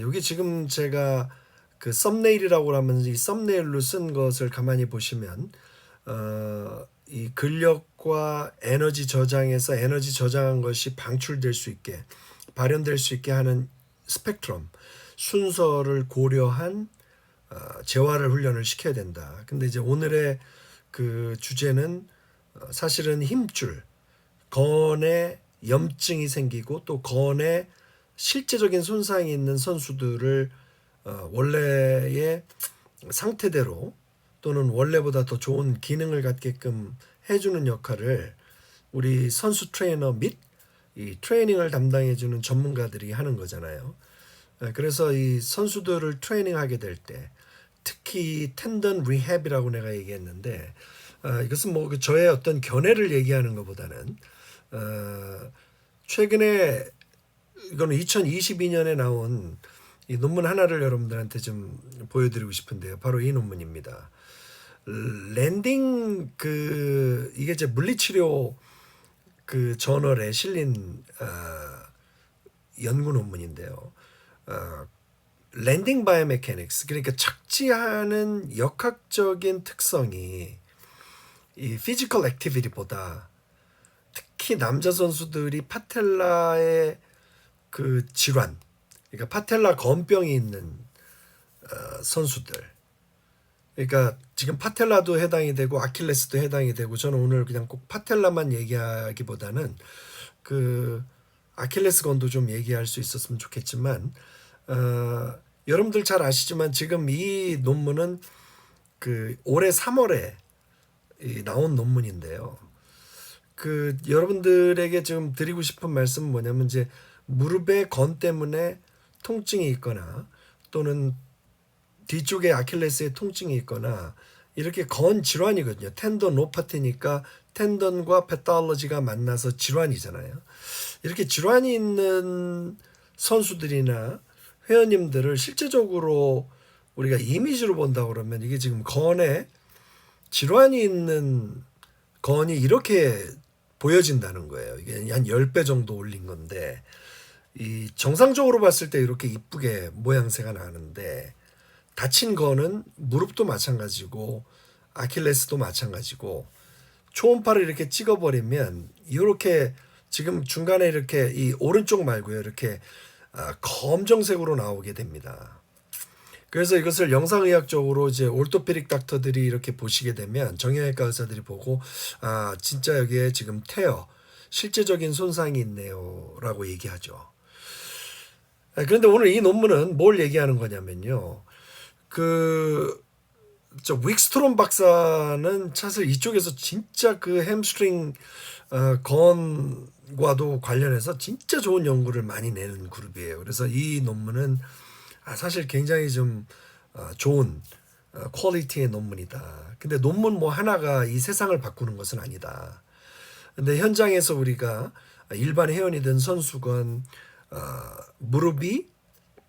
여기 지금 제가 그 썸네일이라고 하면 이 썸네일로 쓴 것을 가만히 보시면 어, 이 근력과 에너지 저장에서 에너지 저장한 것이 방출될 수 있게 발현될 수 있게 하는 스펙트럼 순서를 고려한 어, 재활을 훈련을 시켜야 된다. 근데 이제 오늘의 그 주제는 어, 사실은 힘줄 건에 염증이 생기고 또 건에 실제적인 손상이 있는 선수들을 어, 원래의 상태대로 또는 원래보다 더 좋은 기능을 갖게끔 해주는 역할을 우리 선수 트레이너 및 이 트레이닝을 담당해주는 전문가들이 하는 거잖아요. 어, 그래서 이 선수들을 트레이닝하게 될 때 특히 텐던 리헵이라고 내가 얘기했는데 어, 이것은 뭐그 저의 어떤 견해를 얘기하는 것보다는 어, 최근에 이거는 2022년에 나온 이 논문 하나를 여러분들한테 좀 보여드리고 싶은데요. 바로 이 논문입니다. 랜딩 그 이게 이제 물리치료 그 저널에 실린 어, 연구 논문인데요. 어, 랜딩 바이오메카닉스 그러니까 착지하는 역학적인 특성이 이 피지컬 액티비티보다 특히 남자 선수들이 파텔라의 그 질환, 그러니까 파텔라 건병이 있는 어, 선수들. 그러니까 지금 파텔라도 해당이 되고 아킬레스도 해당이 되고 저는 오늘 그냥 꼭 파텔라만 얘기하기보다는 그 아킬레스건도 좀 얘기할 수 있었으면 좋겠지만 어, 여러분들 잘 아시지만 지금 이 논문은 그 올해 3월에 이 나온 논문인데요. 그 여러분들에게 좀 드리고 싶은 말씀은 뭐냐면 이제 무릎의 건 때문에 통증이 있거나 또는 뒤쪽에 아킬레스에 통증이 있거나 이렇게 건 질환이거든요. 텐던 노파티니까 텐던과 패톨로지가 만나서 질환이잖아요. 이렇게 질환이 있는 선수들이나 회원님들을 실제적으로 우리가 이미지로 본다 그러면 이게 지금 건에 질환이 있는 건이 이렇게 보여진다는 거예요. 이게 한 10배 정도 올린 건데 이 정상적으로 봤을 때 이렇게 이쁘게 모양새가 나는데 다친 거는 무릎도 마찬가지고 아킬레스도 마찬가지고 초음파를 이렇게 찍어버리면 이렇게 지금 중간에 이렇게 이 오른쪽 말고요 이렇게 아, 검정색으로 나오게 됩니다. 그래서 이것을 영상의학적으로 이제 올토페릭 닥터들이 이렇게 보시게 되면 정형외과 의사들이 보고 아 진짜 여기에 지금 테어 실제적인 손상이 있네요라고 얘기하죠. 아, 그런데 오늘 이 논문은 뭘 얘기하는 거냐면요. 그, 저, 윅스트롬 박사는 사실 이쪽에서 진짜 그 햄스트링, 어, 건과도 관련해서 진짜 좋은 연구를 많이 내는 그룹이에요. 그래서 이 논문은 아, 사실 굉장히 좀 어, 좋은 어, 퀄리티의 논문이다. 근데 논문 뭐 하나가 이 세상을 바꾸는 것은 아니다. 근데 현장에서 우리가 일반 회원이든 선수건 어, 무릎이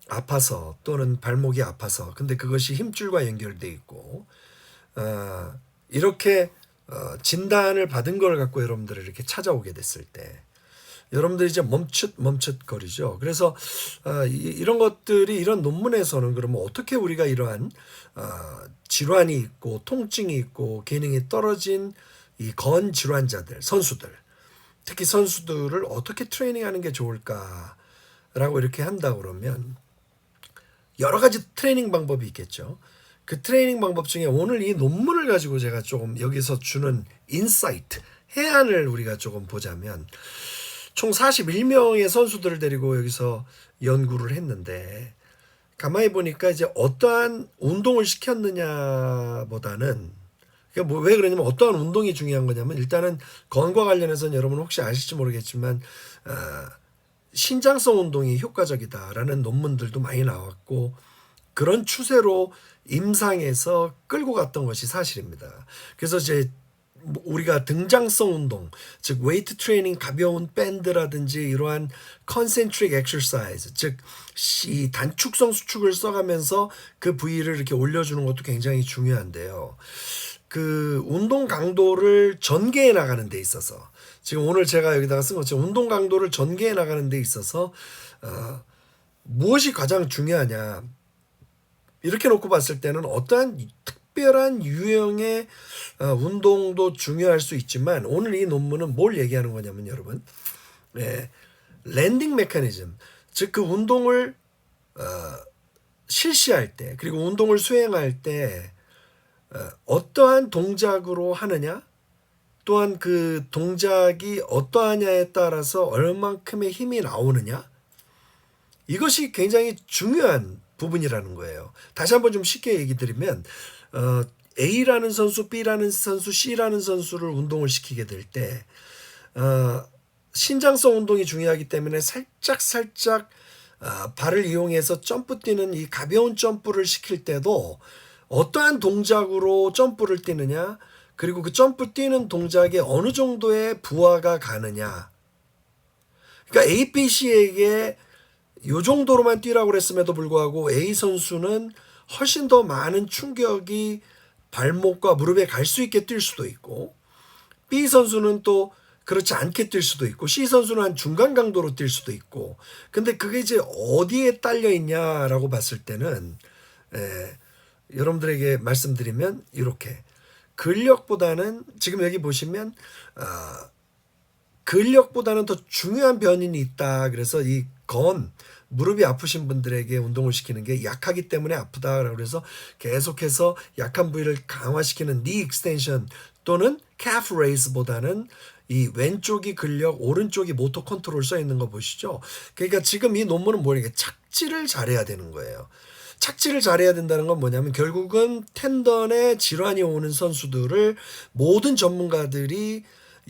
아파서 또는 발목이 아파서 근데 그것이 힘줄과 연결돼 있고 어, 이렇게 어, 진단을 받은 걸 갖고 여러분들을 이렇게 찾아오게 됐을 때 여러분들이 이제 멈칫 멈칫 거리죠. 그래서 어, 이, 이런 것들이 이런 논문에서는 그러면 어떻게 우리가 이러한 어, 질환이 있고 통증이 있고 기능이 떨어진 이 건 질환자들 선수들 특히 선수들을 어떻게 트레이닝하는 게 좋을까 라고 이렇게 한다 그러면 여러 가지 트레이닝 방법이 있겠죠. 그 트레이닝 방법 중에 오늘 이 논문을 가지고 제가 조금 여기서 주는 인사이트, 해안을 우리가 조금 보자면 총 41명의 선수들을 데리고 여기서 연구를 했는데 가만히 보니까 이제 어떠한 운동을 시켰느냐보다는 그러니까 뭐 왜 그러냐면 어떠한 운동이 중요한 거냐면 일단은 건과 관련해서는 여러분 혹시 아실지 모르겠지만 어, 신장성 운동이 효과적이다라는 논문들도 많이 나왔고 그런 추세로 임상에서 끌고 갔던 것이 사실입니다. 그래서 이제 뭐 우리가 등장성 운동, 즉 웨이트 트레이닝 가벼운 밴드라든지 이러한 컨센트릭 엑서사이즈, 즉 이 단축성 수축을 써가면서 그 부위를 이렇게 올려주는 것도 굉장히 중요한데요. 그 운동 강도를 전개해 나가는 데 있어서 지금 오늘 제가 여기다가 쓴 것처럼 운동 강도를 전개해 나가는 데 있어서 어, 무엇이 가장 중요하냐? 이렇게 놓고 봤을 때는 어떠한 특별한 유형의 어, 운동도 중요할 수 있지만 오늘 이 논문은 뭘 얘기하는 거냐면 여러분, 예, 랜딩 메커니즘, 즉 그 운동을 어, 실시할 때 그리고 운동을 수행할 때 어, 어떠한 동작으로 하느냐, 또한 그 동작이 어떠하냐에 따라서 얼만큼의 힘이 나오느냐, 이것이 굉장히 중요한 부분이라는 거예요. 다시 한번 좀 쉽게 얘기 드리면 어, A라는 선수, B라는 선수, C라는 선수를 운동을 시키게 될때 어, 신장성 운동이 중요하기 때문에 살짝 살짝 어, 발을 이용해서 점프 뛰는 이 가벼운 점프를 시킬 때도 어떠한 동작으로 점프를 뛰느냐 그리고 그 점프 뛰는 동작에 어느 정도의 부하가 가느냐. 그러니까 A, B, C에게 요 정도로만 뛰라고 그랬음에도 불구하고 A 선수는 훨씬 더 많은 충격이 발목과 무릎에 갈 수 있게 뛸 수도 있고 B 선수는 또 그렇지 않게 뛸 수도 있고 C 선수는 한 중간 강도로 뛸 수도 있고. 근데 그게 이제 어디에 딸려 있냐라고 봤을 때는 에, 여러분들에게 말씀드리면 이렇게 근력보다는 지금 여기 보시면 아, 근력보다는 더 중요한 변인이 있다. 그래서 이 건 무릎이 아프신 분들에게 운동을 시키는 게 약하기 때문에 아프다. 그래서 계속해서 약한 부위를 강화시키는 니 익스텐션 또는 calf raise보다는 이 왼쪽이 근력, 오른쪽이 모터 컨트롤 써 있는 거 보시죠. 그러니까 지금 이 논문은 뭐냐면 착지를 잘해야 되는 거예요. 착지를 잘해야 된다는 건 뭐냐면 결국은 텐던에 질환이 오는 선수들을 모든 전문가들이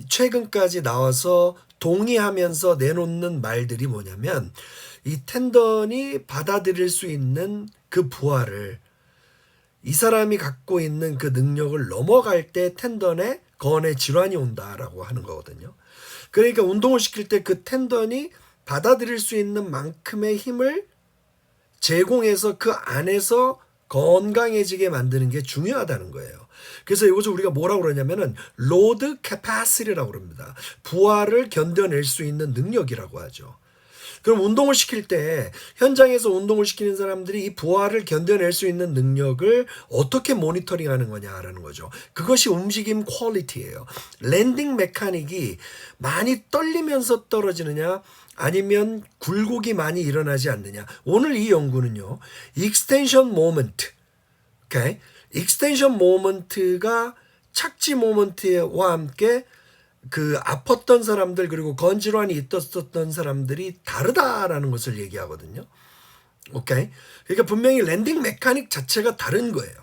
최근까지 나와서 동의하면서 내놓는 말들이 뭐냐면 이 텐던이 받아들일 수 있는 그 부하를 이 사람이 갖고 있는 그 능력을 넘어갈 때 텐던에 건에 질환이 온다라고 하는 거거든요. 그러니까 운동을 시킬 때 그 텐던이 받아들일 수 있는 만큼의 힘을 제공해서 그 안에서 건강해지게 만드는 게 중요하다는 거예요. 그래서 이것을 우리가 뭐라고 그러냐면은 로드 캐파시티라고 그럽니다. 부하를 견뎌낼 수 있는 능력이라고 하죠. 그럼 운동을 시킬 때 현장에서 운동을 시키는 사람들이 이 부하를 견뎌낼 수 있는 능력을 어떻게 모니터링 하는 거냐라는 거죠. 그것이 움직임 퀄리티예요. 랜딩 메카닉이 많이 떨리면서 떨어지느냐 아니면 굴곡이 많이 일어나지 않느냐. 오늘 이 연구는요. 익스텐션 모먼트. 오케이? 익스텐션 모먼트가 착지 모먼트와 함께 그 아팠던 사람들 그리고 건질환이 있었던 사람들이 다르다라는 것을 얘기하거든요. 오케이? 그러니까 분명히 랜딩 메카닉 자체가 다른 거예요.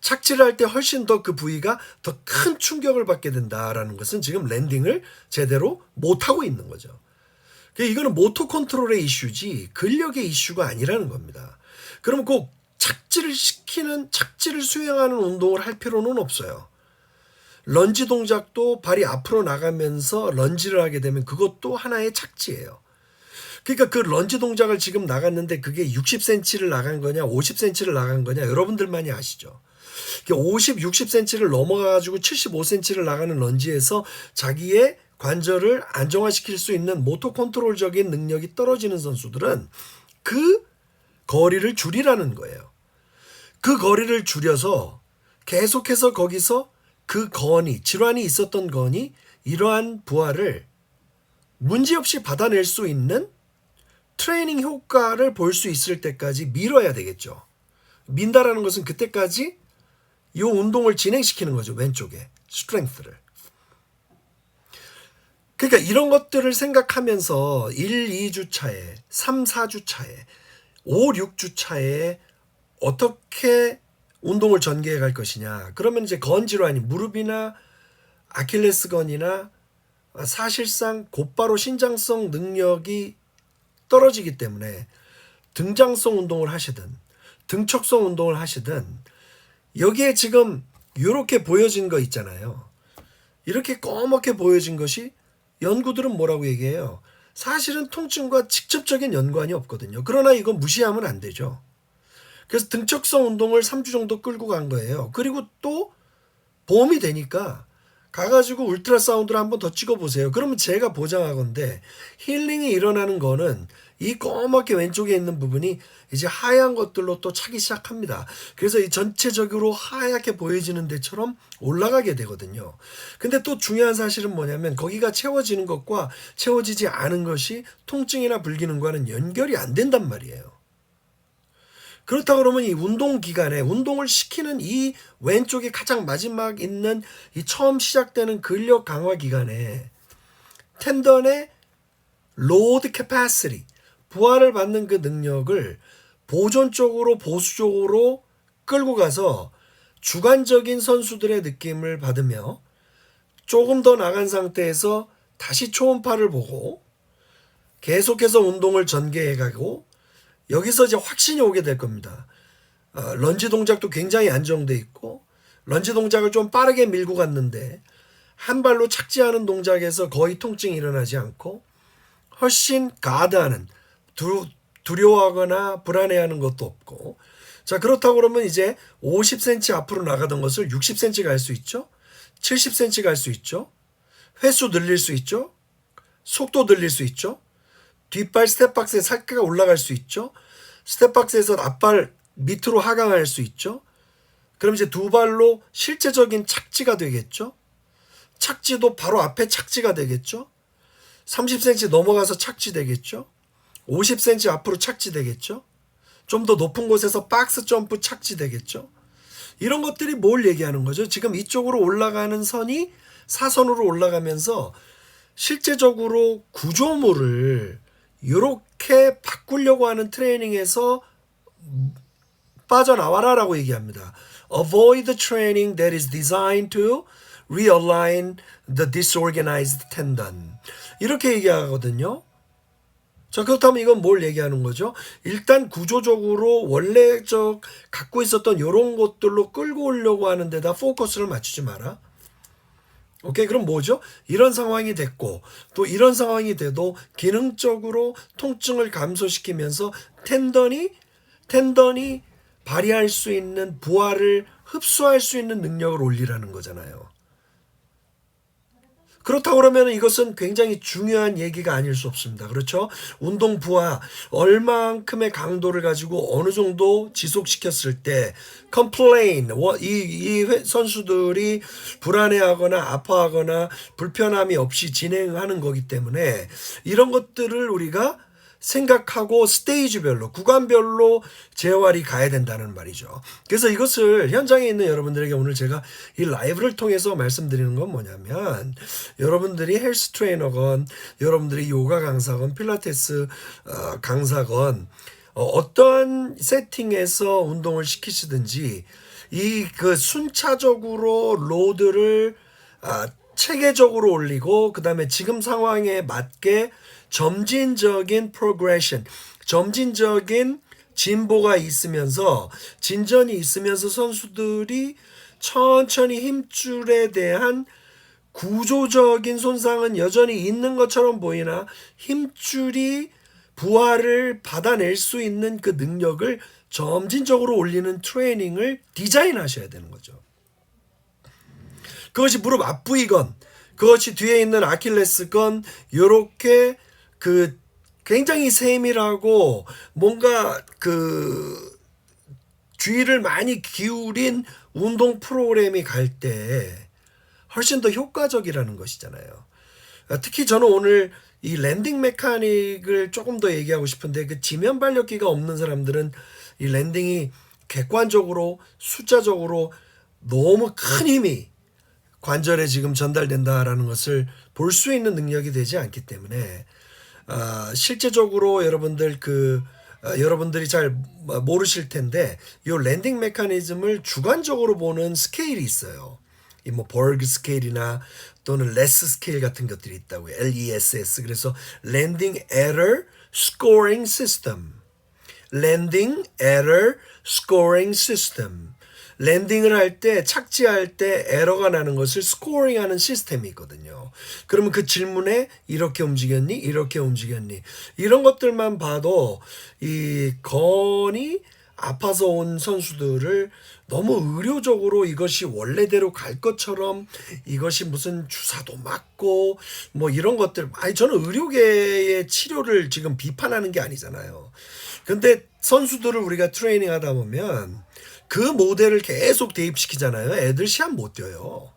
착지를 할 때 훨씬 더 그 부위가 더 큰 충격을 받게 된다라는 것은 지금 랜딩을 제대로 못 하고 있는 거죠. 그러니까 이거는 모토 컨트롤의 이슈지 근력의 이슈가 아니라는 겁니다. 그럼 꼭 착지를 시키는 착지를 수행하는 운동을 할 필요는 없어요. 런지 동작도 발이 앞으로 나가면서 런지를 하게 되면 그것도 하나의 착지예요. 그러니까 그 런지 동작을 지금 나갔는데 그게 60cm를 나간 거냐, 50cm를 나간 거냐, 여러분들만이 아시죠. 50, 60cm를 넘어가가지고 75cm를 나가는 런지에서 자기의 관절을 안정화시킬 수 있는 모토 컨트롤적인 능력이 떨어지는 선수들은 그 거리를 줄이라는 거예요. 그 거리를 줄여서 계속해서 거기서 그 건이 질환이 있었던 건이 이러한 부하를 문제없이 받아낼 수 있는 트레이닝 효과를 볼 수 있을 때까지 밀어야 되겠죠. 민다라는 것은 그때까지 이 운동을 진행시키는 거죠. 왼쪽에 스트렝스를. 그러니까 이런 것들을 생각하면서 1, 2주차에 3, 4주차에 5, 6주차에 어떻게 운동을 전개해 갈 것이냐. 그러면 이제 건질환이 무릎이나 아킬레스건이나 사실상 곧바로 신장성 능력이 떨어지기 때문에 등장성 운동을 하시든 등척성 운동을 하시든 여기에 지금 이렇게 보여진 거 있잖아요. 이렇게 꺼멓게 보여진 것이 연구들은 뭐라고 얘기해요? 사실은 통증과 직접적인 연관이 없거든요. 그러나 이건 무시하면 안 되죠. 그래서 등척성 운동을 3주 정도 끌고 간 거예요. 그리고 또 보험이 되니까 가가지고 울트라사운드를 한번 더 찍어보세요. 그러면 제가 보장하건데 힐링이 일어나는 거는 이 검게 왼쪽에 있는 부분이 이제 하얀 것들로 또 차기 시작합니다. 그래서 이 전체적으로 하얗게 보여지는 데처럼 올라가게 되거든요. 근데 또 중요한 사실은 뭐냐면 거기가 채워지는 것과 채워지지 않은 것이 통증이나 불기능과는 연결이 안 된단 말이에요. 그렇다 그러면 이 운동 기간에 운동을 시키는 이 왼쪽에 가장 마지막 있는 이 처음 시작되는 근력 강화 기간에 텐던의 로드 캐파시티 부하를 받는 그 능력을 보존 쪽으로 보수 쪽으로 끌고 가서 주관적인 선수들의 느낌을 받으며 조금 더 나간 상태에서 다시 초음파를 보고 계속해서 운동을 전개해 가고 여기서 이제 확신이 오게 될 겁니다. 어, 런지 동작도 굉장히 안정돼 있고 런지 동작을 좀 빠르게 밀고 갔는데 한 발로 착지하는 동작에서 거의 통증이 일어나지 않고 훨씬 가드하는 두, 두려워하거나 불안해하는 것도 없고. 자 그렇다고 그러면 이제 50cm 앞으로 나가던 것을 60cm 갈 수 있죠? 70cm 갈 수 있죠? 횟수 늘릴 수 있죠? 속도 늘릴 수 있죠? 뒷발 스텝박스에 살기가 올라갈 수 있죠? 스텝박스에서 앞발 밑으로 하강할 수 있죠? 그럼 이제 두 발로 실제적인 착지가 되겠죠? 착지도 바로 앞에 착지가 되겠죠? 30cm 넘어가서 착지 되겠죠 50cm 앞으로 착지되겠죠? 좀 더 높은 곳에서 박스 점프 착지되겠죠? 이런 것들이 뭘 얘기하는 거죠? 지금 이쪽으로 올라가는 선이 사선으로 올라가면서 실제적으로 구조물을 이렇게 바꾸려고 하는 트레이닝에서 빠져나와라라고 얘기합니다. Avoid the training that is designed to realign the disorganized tendon. 이렇게 얘기하거든요. 자, 그렇다면 이건 뭘 얘기하는 거죠? 일단 구조적으로 원래 저 갖고 있었던 이런 것들로 끌고 오려고 하는 데다 포커스를 맞추지 마라. 오케이, 그럼 뭐죠? 이런 상황이 됐고, 또 이런 상황이 돼도 기능적으로 통증을 감소시키면서 텐던이, 텐던이 발휘할 수 있는 부하를 흡수할 수 있는 능력을 올리라는 거잖아요. 그렇다고 그러면 이것은 굉장히 중요한 얘기가 아닐 수 없습니다. 그렇죠? 운동 부하 얼만큼의 강도를 가지고 어느 정도 지속시켰을 때 complain 이, 이 선수들이 불안해하거나 아파하거나 불편함이 없이 진행하는 거기 때문에 이런 것들을 우리가 생각하고 스테이지별로 구간별로 재활이 가야 된다는 말이죠. 그래서 이것을 현장에 있는 여러분들에게 오늘 제가 이 라이브를 통해서 말씀드리는 건 뭐냐면 여러분들이 헬스 트레이너건 여러분들이 요가 강사건 필라테스 어, 강사건 어, 어떤 세팅에서 운동을 시키시든지 이 그 순차적으로 로드를 아, 체계적으로 올리고 그 다음에 지금 상황에 맞게 점진적인 progression, 점진적인 진보가 있으면서 진전이 있으면서 선수들이 천천히 힘줄에 대한 구조적인 손상은 여전히 있는 것처럼 보이나 힘줄이 부하를 받아낼 수 있는 그 능력을 점진적으로 올리는 트레이닝을 디자인하셔야 되는 거죠. 그것이 무릎 앞부이건 그것이 뒤에 있는 아킬레스건 요렇게 그 굉장히 세밀하고 뭔가 그 주의를 많이 기울인 운동 프로그램이 갈 때 훨씬 더 효과적이라는 것이잖아요. 특히 저는 오늘 이 랜딩 메카닉을 조금 더 얘기하고 싶은데 그 지면 발력기가 없는 사람들은 이 랜딩이 객관적으로 숫자적으로 너무 큰 힘이 관절에 지금 전달된다라는 것을 볼 수 있는 능력이 되지 않기 때문에 어, 실제적으로 여러분들 그 어, 여러분들이 잘 모르실 텐데 이 랜딩 메커니즘을 주관적으로 보는 스케일이 있어요. 이뭐 버그 스케일이나 또는 레스 스케일 같은 것들이 있다고요. LESS. 그래서 랜딩 에러 스코링 시스템. 랜딩 에러 스코링 시스템. 랜딩을 할 때 착지할 때 에러가 나는 것을 스코어링하는 시스템이 있거든요. 그러면 그 질문에 이렇게 움직였니? 이렇게 움직였니? 이런 것들만 봐도 이 건이 아파서 온 선수들을 너무 의료적으로 이것이 원래대로 갈 것처럼 이것이 무슨 주사도 맞고 뭐 이런 것들 아니 저는 의료계의 치료를 지금 비판하는 게 아니잖아요. 근데 선수들을 우리가 트레이닝 하다 보면 그 모델을 계속 대입시키잖아요. 애들 시합 못 뛰어요.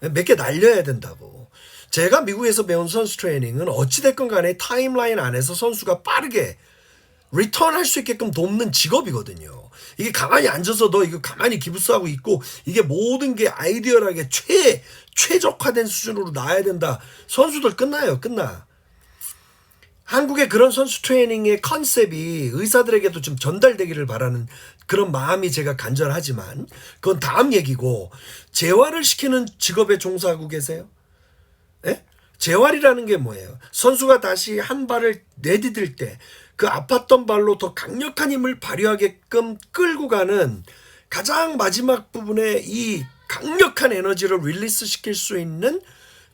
몇 개 날려야 된다고. 제가 미국에서 배운 선수 트레이닝은 어찌됐건 간에 타임라인 안에서 선수가 빠르게 리턴 할 수 있게끔 돕는 직업이거든요. 이게 가만히 앉아서 너 이거 가만히 기부스하고 있고 이게 모든 게 아이디어하게 최, 최적화된 수준으로 나야 된다. 선수들 끝나요. 끝나. 한국의 그런 선수 트레이닝의 컨셉이 의사들에게도 좀 전달되기를 바라는 그런 마음이 제가 간절하지만 그건 다음 얘기고 재활을 시키는 직업에 종사하고 계세요? 예? 재활이라는 게 뭐예요? 선수가 다시 한 발을 내디딜 때 그 아팠던 발로 더 강력한 힘을 발휘하게끔 끌고 가는 가장 마지막 부분에 이 강력한 에너지를 릴리스 시킬 수 있는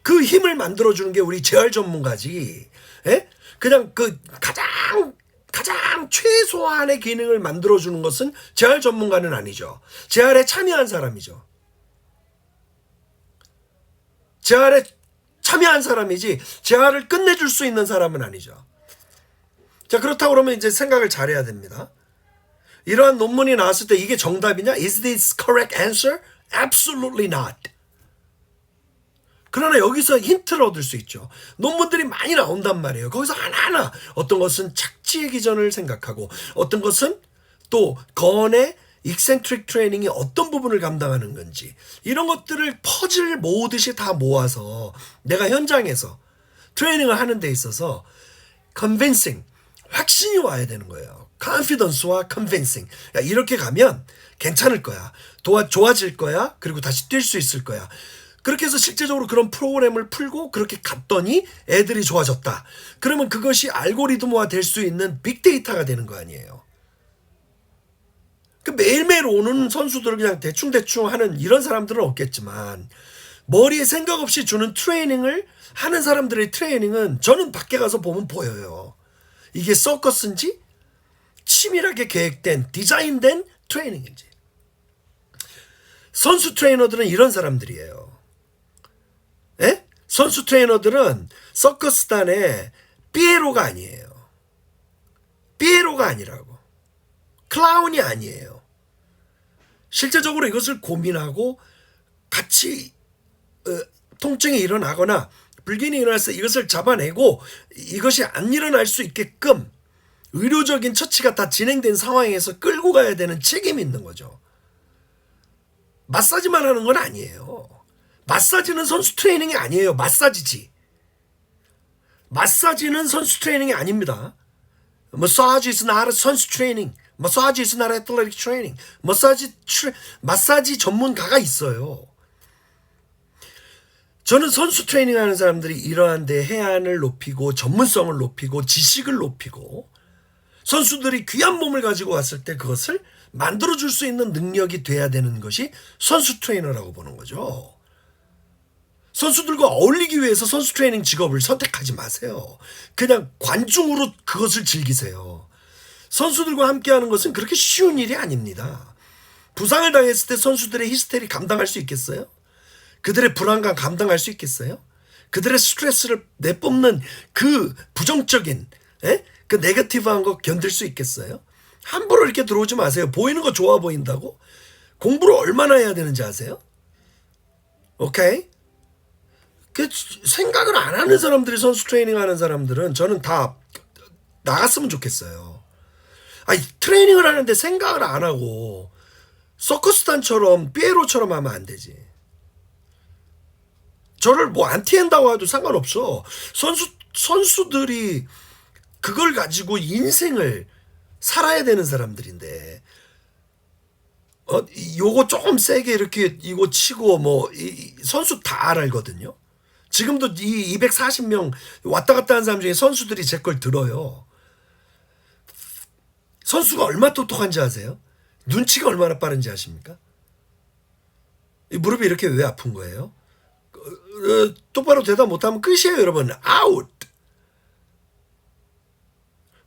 그 힘을 만들어주는 게 우리 재활 전문가지. 예? 그냥 그 가장 가장 최소한의 기능을 만들어 주는 것은 재활 전문가는 아니죠. 재활에 참여한 사람이죠. 재활에 참여한 사람이지 재활을 끝내줄 수 있는 사람은 아니죠. 자 그렇다고 그러면 이제 생각을 잘해야 됩니다. 이러한 논문이 나왔을 때 이게 정답이냐? Is this correct answer? Absolutely not. 그러나 여기서 힌트를 얻을 수 있죠. 논문들이 많이 나온단 말이에요. 거기서 하나하나 어떤 것은 착지의 기전을 생각하고 어떤 것은 또 건의 익센트릭 트레이닝이 어떤 부분을 감당하는 건지 이런 것들을 퍼즐 모으듯이 다 모아서 내가 현장에서 트레이닝을 하는 데 있어서 convincing 확신이 와야 되는 거예요. confidence와 convincing 야, 이렇게 가면 괜찮을 거야. 도와 좋아질 거야. 그리고 다시 뛸 수 있을 거야. 그렇게 해서 실제적으로 그런 프로그램을 풀고 그렇게 갔더니 애들이 좋아졌다. 그러면 그것이 알고리즘화 될 수 있는 빅데이터가 되는 거 아니에요. 그 매일매일 오는 선수들을 그냥 대충대충 하는 이런 사람들은 없겠지만 머리에 생각 없이 주는 트레이닝을 하는 사람들의 트레이닝은 저는 밖에 가서 보면 보여요. 이게 서커스인지 치밀하게 계획된 디자인된 트레이닝인지. 선수 트레이너들은 이런 사람들이에요. 예? 선수 트레이너들은 서커스단의 삐에로가 아니에요. 삐에로가 아니라고. 클라운이 아니에요. 실제적으로 이것을 고민하고 같이 어, 통증이 일어나거나 불균이 일어나서 이것을 잡아내고 이것이 안 일어날 수 있게끔 의료적인 처치가 다 진행된 상황에서 끌고 가야 되는 책임이 있는 거죠. 마사지만 하는 건 아니에요. 마사지는 선수 트레이닝이 아니에요. 마사지지. 마사지는 선수 트레이닝이 아닙니다. 마사지 is not 선수 트레이닝. 마사지 is not athletic training. 마사지 트레, 마사지 전문가가 있어요. 저는 선수 트레이닝 하는 사람들이 이러한 데 해안을 높이고 전문성을 높이고 지식을 높이고 선수들이 귀한 몸을 가지고 왔을 때 그것을 만들어 줄 수 있는 능력이 돼야 되는 것이 선수 트레이너라고 보는 거죠. 선수들과 어울리기 위해서 선수 트레이닝 직업을 선택하지 마세요. 그냥 관중으로 그것을 즐기세요. 선수들과 함께 하는 것은 그렇게 쉬운 일이 아닙니다. 부상을 당했을 때 선수들의 히스테리 감당할 수 있겠어요? 그들의 불안감 감당할 수 있겠어요? 그들의 스트레스를 내뿜는 그 부정적인 에? 그 네거티브한 거 견딜 수 있겠어요? 함부로 이렇게 들어오지 마세요. 보이는 거 좋아 보인다고? 공부를 얼마나 해야 되는지 아세요? 오케이? 그 생각을 안 하는 사람들이 선수 트레이닝 하는 사람들은 저는 다 나갔으면 좋겠어요. 아니 트레이닝을 하는데 생각을 안 하고 서커스단처럼 삐에로처럼 하면 안 되지. 저를 뭐 안티한다고 해도 상관없어. 선수 선수들이 그걸 가지고 인생을 살아야 되는 사람들인데 어 요거 조금 세게 이렇게 이거 치고 뭐 이, 선수 다 알거든요. 지금도 이 240명 왔다 갔다 하는 사람 중에 선수들이 제 걸 들어요. 선수가 얼마 똑똑한지 아세요? 눈치가 얼마나 빠른지 아십니까? 이 무릎이 이렇게 왜 아픈 거예요? 어, 똑바로 대답 못하면 끝이에요, 여러분. 아웃.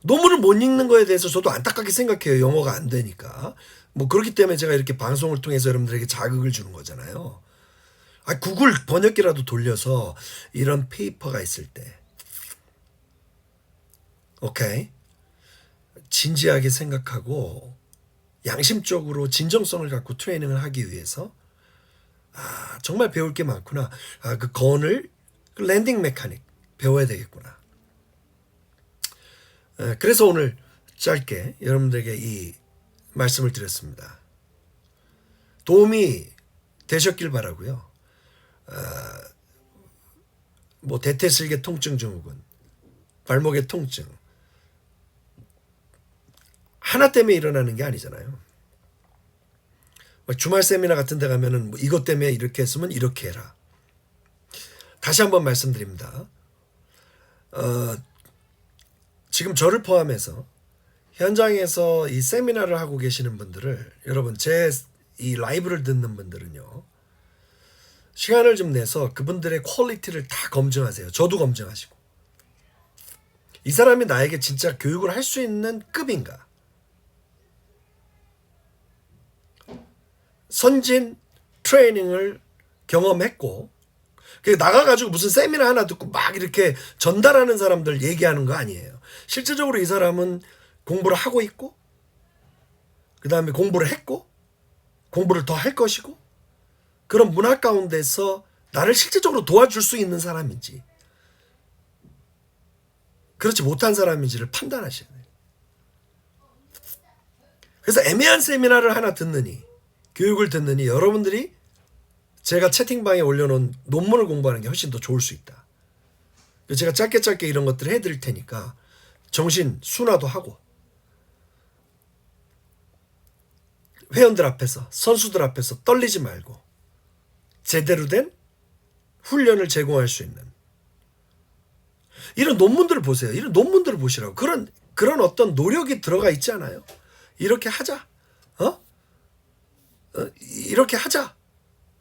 논문을 못 읽는 거에 대해서 저도 안타깝게 생각해요. 영어가 안 되니까. 뭐 그렇기 때문에 제가 이렇게 방송을 통해서 여러분들에게 자극을 주는 거잖아요. 아, 구글 번역기라도 돌려서 이런 페이퍼가 있을 때. 오케이. 진지하게 생각하고 양심적으로 진정성을 갖고 트레이닝을 하기 위해서 아, 정말 배울 게 많구나. 아, 그 건을 그 랜딩 메카닉 배워야 되겠구나. 에, 그래서 오늘 짧게 여러분들에게 이 말씀을 드렸습니다. 도움이 되셨길 바라고요. 아, 뭐 대퇴슬개 통증 증후군, 발목의 통증 하나 때문에 일어나는 게 아니잖아요. 뭐 주말 세미나 같은 데 가면은 뭐 이것 때문에 이렇게 했으면 이렇게 해라. 다시 한번 말씀드립니다. 어, 지금 저를 포함해서 현장에서 이 세미나를 하고 계시는 분들을 여러분 제 이 라이브를 듣는 분들은요. 시간을 좀 내서 그분들의 퀄리티를 다 검증하세요. 저도 검증하시고. 이 사람이 나에게 진짜 교육을 할 수 있는 급인가? 선진 트레이닝을 경험했고 그 나가가지고 무슨 세미나 하나 듣고 막 이렇게 전달하는 사람들 얘기하는 거 아니에요. 실제적으로 이 사람은 공부를 하고 있고 그 다음에 공부를 했고 공부를 더 할 것이고 그런 문화 가운데서 나를 실제적으로 도와줄 수 있는 사람인지 그렇지 못한 사람인지를 판단하셔야 돼요. 그래서 애매한 세미나를 하나 듣느니 교육을 듣느니 여러분들이 제가 채팅방에 올려놓은 논문을 공부하는 게 훨씬 더 좋을 수 있다. 제가 짧게 짧게 이런 것들을 해드릴 테니까 정신 순화도 하고 회원들 앞에서 선수들 앞에서 떨리지 말고 제대로 된 훈련을 제공할 수 있는 이런 논문들을 보세요. 이런 논문들을 보시라고 그런 그런 어떤 노력이 들어가 있지 않아요? 이렇게 하자, 어? 어, 이렇게 하자.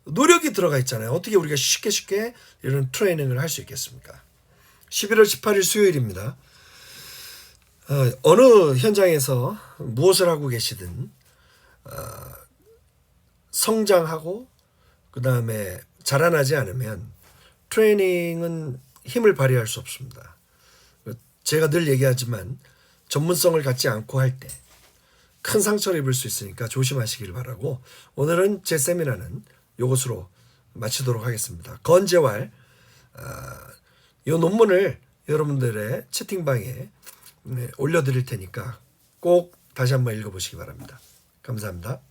노력이 들어가 있잖아요. 어떻게 우리가 쉽게 쉽게 이런 트레이닝을 할 수 있겠습니까? 11월 18일 수요일입니다. 어, 어느 현장에서 무엇을 하고 계시든 어, 성장하고 그 다음에 자라나지 않으면 트레이닝은 힘을 발휘할 수 없습니다. 제가 늘 얘기하지만 전문성을 갖지 않고 할 때 큰 상처를 입을 수 있으니까 조심하시길 바라고 오늘은 제 세미나는 이것으로 마치도록 하겠습니다. 건재활 아, 이 논문을 여러분들의 채팅방에 네, 올려드릴 테니까 꼭 다시 한번 읽어보시기 바랍니다. 감사합니다.